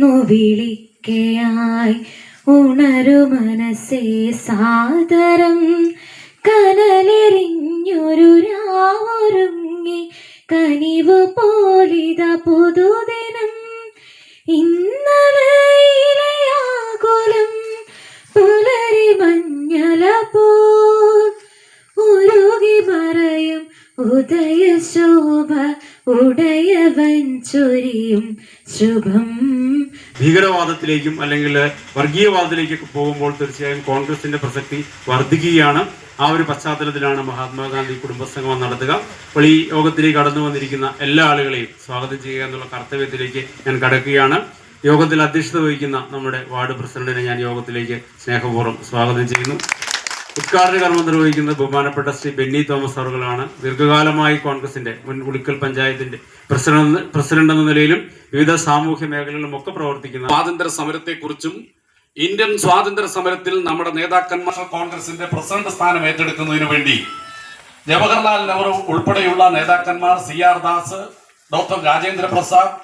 വന്നു വിളിക്കയായി. ഉണരു മനസ്സേ സാദരം. കനലെറിഞ്ഞൊരു രാവൊരുങ്ങി. കനിവ് പോലിത പുതുദിനം. ഇന്നലെ ആകുലം പുലരി മഞ്ഞല പോൽ ഉദയശോഭ ഉടയവൻ ചൊരിയും ശുഭം. ഭീകരവാദത്തിലേക്കും അല്ലെങ്കിൽ വർഗീയവാദത്തിലേക്കൊക്കെ പോകുമ്പോൾ തീർച്ചയായും കോൺഗ്രസിന്റെ പ്രസക്തി വർദ്ധിക്കുകയാണ്. ആ ഒരു പശ്ചാത്തലത്തിലാണ് മഹാത്മാഗാന്ധി കുടുംബസംഗമം നടത്തുക. അപ്പോൾ ഈ യോഗത്തിലേക്ക് കടന്നു വന്നിരിക്കുന്ന എല്ലാ ആളുകളെയും സ്വാഗതം ചെയ്യുക എന്നുള്ള കർത്തവ്യത്തിലേക്ക് ഞാൻ കടക്കുകയാണ്. യോഗത്തിൽ അധ്യക്ഷത വഹിക്കുന്ന നമ്മുടെ വാർഡ് പ്രസിഡന്റിനെ ഞാൻ യോഗത്തിലേക്ക് സ്നേഹപൂർവം സ്വാഗതം ചെയ്യുന്നു. ഉദ്ഘാടന കർമ്മം നിർവഹിക്കുന്നത് ബഹുമാനപ്പെട്ട ശ്രീ ബെന്നി തോമസ് അവറുകളാണ്. ദീർഘകാലമായി കോൺഗ്രസിന്റെ മുൻ ഉളിക്കൽ പഞ്ചായത്തിന്റെ പ്രസിഡന്റ് എന്ന നിലയിലും വിവിധ സാമൂഹ്യ മേഖലകളിലും ഒക്കെ പ്രവർത്തിക്കുന്ന സ്വാതന്ത്ര്യ സമരത്തെക്കുറിച്ചും ഇന്ത്യൻ സ്വാതന്ത്ര്യ സമരത്തിൽ നമ്മുടെ നേതാക്കന്മാർ കോൺഗ്രസിന്റെ പ്രസിഡന്റ് സ്ഥാനം ഏറ്റെടുക്കുന്നതിനു വേണ്ടി ജവഹർലാൽ നെഹ്റു ഉൾപ്പെടെയുള്ള നേതാക്കന്മാർ C R Das doctor Rajendra Prasad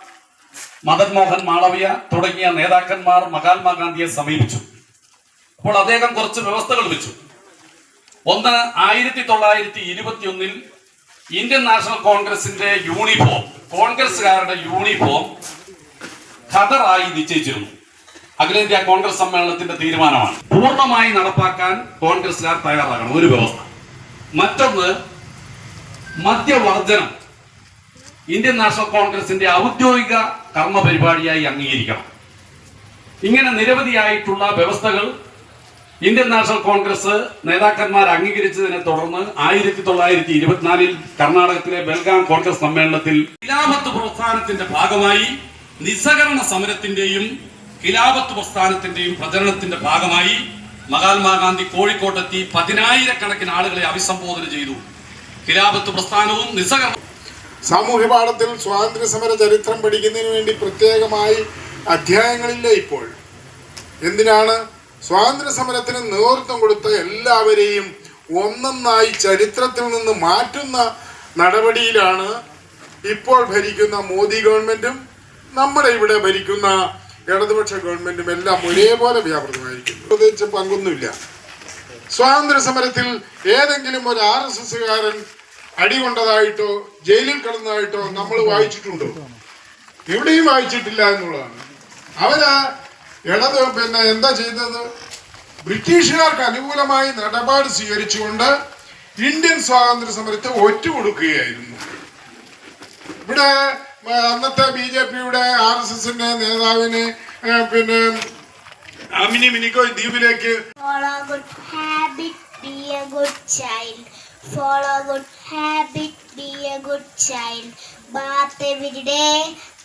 Madan Mohan Malaviya തുടങ്ങിയ നേതാക്കന്മാർ മഹാത്മാഗാന്ധിയെ സമീപിച്ചു. അപ്പോൾ അദ്ദേഹം കുറച്ച് വ്യവസ്ഥകൾ വെച്ചു. ഒന്ന് ആയിരത്തി തൊള്ളായിരത്തി ഇരുപത്തി ഒന്നിൽ ഇന്ത്യൻ നാഷണൽ കോൺഗ്രസിന്റെ യൂണിഫോം കോൺഗ്രസുകാരുടെ യൂണിഫോം ഖദറായി നിശ്ചയിച്ചിരുന്നു. അഖിലേന്ത്യാ കോൺഗ്രസ് സമ്മേളനത്തിന്റെ തീരുമാനമാണ്. പൂർണമായി നടപ്പാക്കാൻ കോൺഗ്രസുകാർ തയ്യാറാകണം. ഒരു വ്യവസ്ഥ. മറ്റൊന്ന് മദ്യവർജനം. ഇന്ത്യൻ നാഷണൽ കോൺഗ്രസിന്റെ ഔദ്യോഗിക കർമ്മ പരിപാടിയായി അംഗീകരിക്കണം. ഇങ്ങനെ നിരവധിയായിട്ടുള്ള വ്യവസ്ഥകൾ ഇന്ത്യൻ നാഷണൽ കോൺഗ്രസ് നേതാക്കന്മാർ അംഗീകരിച്ചതിനെ തുടർന്ന് ആയിരത്തി തൊള്ളായിരത്തി ഇരുപത്തിനാലിൽ കർണാടകത്തിലെ ബെൽഗാം കോൺഗ്രസ് സമ്മേളനത്തിൽ ഖിലാഫത്ത് പ്രസ്ഥാനത്തിന്റെ ഭാഗമായി നിസ്സഹകരണ സമരത്തിന്റെയും ഖിലാഫത്ത് പ്രസ്ഥാനത്തിന്റെയും പ്രചരണത്തിന്റെ ഭാഗമായി മഹാത്മാഗാന്ധി കോഴിക്കോട്ടെത്തി പതിനായിരക്കണക്കിന് ആളുകളെ അഭിസംബോധന ചെയ്തു. ഖിലാഫത്ത് പ്രസ്ഥാനവും നിസ്സഹകരണ സാമൂഹ്യ പാഠത്തിൽ സ്വാതന്ത്ര്യ സമര ചരിത്രം പഠിക്കുന്നതിന് വേണ്ടി പ്രത്യേകമായി അധ്യായങ്ങളില്ല ഇപ്പോൾ. എന്തിനാണ് സ്വാതന്ത്ര്യ സമരത്തിന് നേതൃത്വം കൊടുത്ത എല്ലാവരെയും ഒന്നൊന്നായി ചരിത്രത്തിൽ നിന്ന് മാറ്റുന്ന നടപടിയിലാണ് ഇപ്പോൾ ഭരിക്കുന്ന മോദി ഗവൺമെന്റും നമ്മുടെ ഇവിടെ ഭരിക്കുന്ന ഇടതുപക്ഷ ഗവൺമെന്റും എല്ലാം ഒരേപോലെ വ്യാപൃതമായിരിക്കും പ്രത്യേകിച്ച് പങ്കൊന്നുമില്ല. സ്വാതന്ത്ര്യ സമരത്തിൽ ഏതെങ്കിലും ഒരു ആർ എസ് എസ്സുകാരൻ അടികൊണ്ടതായിട്ടോ ജയിലിൽ കിടന്നതായിട്ടോ നമ്മൾ വായിച്ചിട്ടുണ്ടോ? എവിടെയും വായിച്ചിട്ടില്ല എന്നുള്ളതാണ്. അവർ ഇടത് പിന്നെ എന്താ ചെയ്തത് ബ്രിട്ടീഷുകാർക്ക് അനുകൂലമായി നിലപാട് സ്വീകരിച്ചുകൊണ്ട് ഇന്ത്യൻ സ്വാതന്ത്ര്യ സമരത്തെ ഒറ്റുകൊടുക്കുകയായിരുന്നു ഇവിടെ അന്നത്തെ ബി ജെ പിയുടെ ആർ എസ് എസിന്റെ നേതാവിന് പിന്നെ അമിനി മിനിക്കോ ദ്വീപിലേക്ക് Follow good habit, be a good child. Bath every day,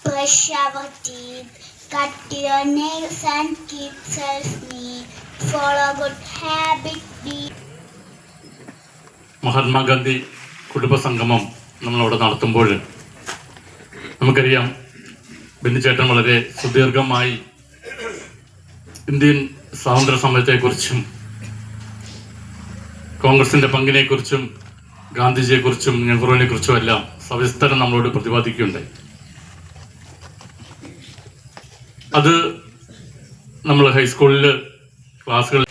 brush our teeth. Cut your nails and keep self neat. Follow good habit, Mahatma Gandhi കുടുംബസംഗമം നമ്മളവിടെ നടത്തുമ്പോൾ നമുക്കറിയാം ബിന്ദുചേട്ടൻ വളരെ സുദീർഘമായി ഇന്ത്യൻ സ്വാതന്ത്ര്യ സമരത്തെക്കുറിച്ചും കോൺഗ്രസിന്റെ പങ്കിനെക്കുറിച്ചും ഗാന്ധിജിയെക്കുറിച്ചും നെഹ്റുവിനെക്കുറിച്ചും എല്ലാം സവിസ്തരം നമ്മളോട് പ്രതിപാദിക്കുകയുണ്ടായി അത് നമ്മൾ ഹൈസ്കൂളിൽ ക്ലാസ്സുകൾ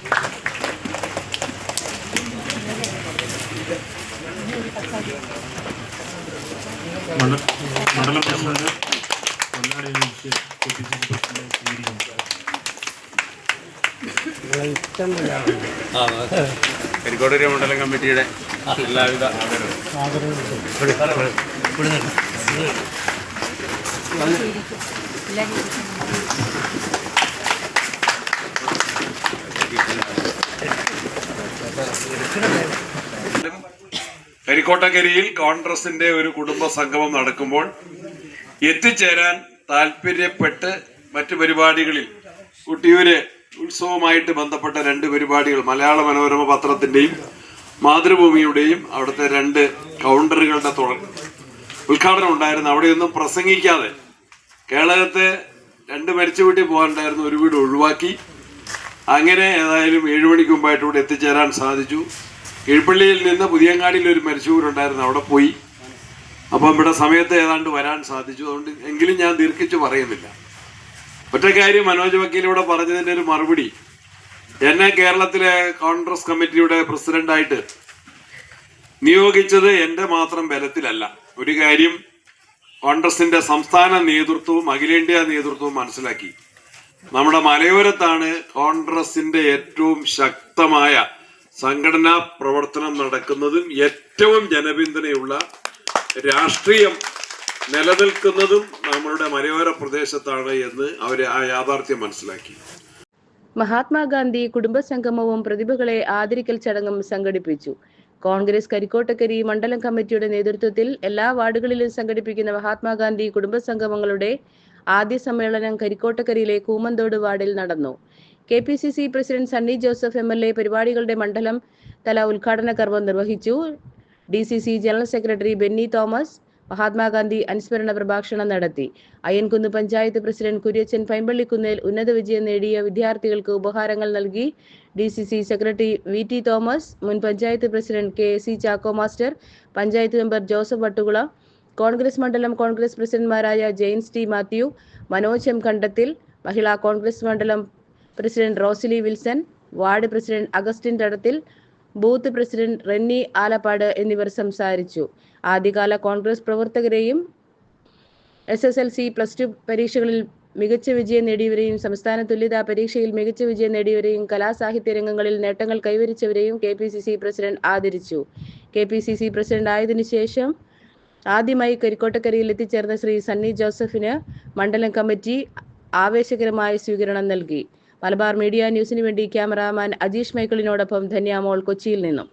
മണ്ഡ- മണ്ഡലം പ്രസിഡന്റ് എല്ലാവിധ വിളിച്ച് കെപിസിസി പ്രസിഡന്റ് സ്വീകരിക്കുന്നു കരിക്കോട്ടൂര് മണ്ഡലം കരിക്കോട്ടക്കരിയിൽ കോൺഗ്രസിന്റെ ഒരു കുടുംബ സംഗമം നടക്കുമ്പോൾ എത്തിച്ചേരാൻ താല്പര്യപ്പെട്ട് മറ്റു പരിപാടികളിൽ കുട്ടിയൂര് ഉത്സവമായിട്ട് ബന്ധപ്പെട്ട രണ്ട് പരിപാടികൾ മലയാള മനോരമ പത്രത്തിന്റെയും മാതൃഭൂമിയുടെയും അവിടുത്തെ രണ്ട് കൗണ്ടറുകളുടെ തുടക്കം ഉദ്ഘാടനം ഉണ്ടായിരുന്നു. അവിടെയൊന്നും പ്രസംഗിക്കാതെ കേരളത്തെ രണ്ട് മരിച്ചു വീട്ടിൽ പോകാനുണ്ടായിരുന്നു ഒരു വീട് ഒഴിവാക്കി. അങ്ങനെ ഏതായാലും ഏഴു മണിക്ക് മുമ്പായിട്ട് ഇവിടെ എത്തിച്ചേരാൻ സാധിച്ചു. കീഴ്പള്ളിയിൽ നിന്ന് പുതിയങ്ങാടിയിൽ ഒരു മരിച്ചൂരുണ്ടായിരുന്നു അവിടെ പോയി. അപ്പം ഇവിടെ സമയത്ത് ഏതാണ്ട് വരാൻ സാധിച്ചു. അതുകൊണ്ട് എങ്കിലും ഞാൻ ദീർഘിച്ച് പറയുന്നില്ല. ഒറ്റ കാര്യം മനോജ് വക്കീലിവിടെ പറഞ്ഞതിന്റെ ഒരു മറുപടി. എന്നെ കേരളത്തിലെ കോൺഗ്രസ് കമ്മിറ്റിയുടെ പ്രസിഡന്റായിട്ട് നിയോഗിച്ചത് എന്റെ മാത്രം ബലത്തിലല്ല. ഒരു കാര്യം കോൺഗ്രസിന്റെ സംസ്ഥാന നേതൃത്വവും അഖിലേന്ത്യാ നേതൃത്വവും മനസ്സിലാക്കി. നമ്മുടെ മലയോരത്താണ് കോൺഗ്രസിന്റെ ഏറ്റവും ശക്തമായ സംഘടനാ പ്രവർത്തനം നടക്കുന്നതും ഏറ്റവും ജനപിന്തുണയുള്ള രാഷ്ട്രീയം നിലനിൽക്കുന്നതും നമ്മളുടെ മലയോര പ്രദേശത്താണ് എന്ന് അവർ ആ യാഥാർത്ഥ്യം മനസ്സിലാക്കി. മഹാത്മാഗാന്ധി കുടുംബസംഗമവും പ്രതിഭകളെ ആദരിക്കൽ ചടങ്ങും സംഘടിപ്പിച്ചു. കോൺഗ്രസ് കരിക്കോട്ടക്കരി മണ്ഡലം കമ്മിറ്റിയുടെ നേതൃത്വത്തിൽ എല്ലാ വാർഡുകളിലും സംഘടിപ്പിക്കുന്ന മഹാത്മാഗാന്ധി കുടുംബ സംഗമങ്ങളുടെ ആദ്യ സമ്മേളനം കരിക്കോട്ടക്കരിയിലെ കൂമന്തോട് വാർഡിൽ നടന്നു. K P C C president Sunny Joseph M L A പരിപാടികളുടെ മണ്ഡലം തല ഉദ്ഘാടന കർമ്മം നിർവഹിച്ചു. D C C general secretary Benny Thomas Mahatma Gandhi അനുസ്മരണ പ്രഭാഷണം നടത്തി. അയ്യൻകുന്ന് പഞ്ചായത്ത് പ്രസിഡന്റ് കുര്യച്ചൻ പൈമ്പള്ളിക്കുന്നേൽ ഉന്നത വിജയം നേടിയ വിദ്യാർത്ഥികൾക്ക് ഉപഹാരങ്ങൾ നൽകി. D C C secretary V T Thomas മുൻ panchayat president K C Chacko master panchayat member Joseph Vattukula Congress മണ്ഡലം കോൺഗ്രസ് പ്രസിഡന്റ്മാരായ ജെയിൻസ് ടി മാത്യു മനോജ് എം കണ്ടത്തിൽ മഹിളാ കോൺഗ്രസ് മണ്ഡലം president Rosily Wilson ward president Augustine Thadathil booth president Renny Alappad എന്നിവർ സംസാരിച്ചു. ആദ്യകാല കോൺഗ്രസ് പ്രവർത്തകരെയും S S L C plus two പരീക്ഷകളിൽ മികച്ച വിജയം നേടിയവരെയും സംസ്ഥാന തുല്യതാ പരീക്ഷയിൽ മികച്ച വിജയം നേടിയവരെയും കലാസാഹിത്യ രംഗങ്ങളിൽ നേട്ടങ്ങൾ കൈവരിച്ചവരെയും K P C C president ആദരിച്ചു. K P C C president ആയതിനു ശേഷം ആദ്യമായി കരിക്കോട്ടക്കരയിൽ എത്തിച്ചേർന്ന ശ്രീ സണ്ണി ജോസഫിന് മണ്ഡലം കമ്മിറ്റി ആവേശകരമായ സ്വീകരണം നൽകി. മലബാർ മീഡിയ ന്യൂസിനു വേണ്ടി ക്യാമറാമാൻ അജീഷ് മൈക്കിളിനോടൊപ്പം ധന്യാമോൾ കൊച്ചിയിൽ നിന്നും.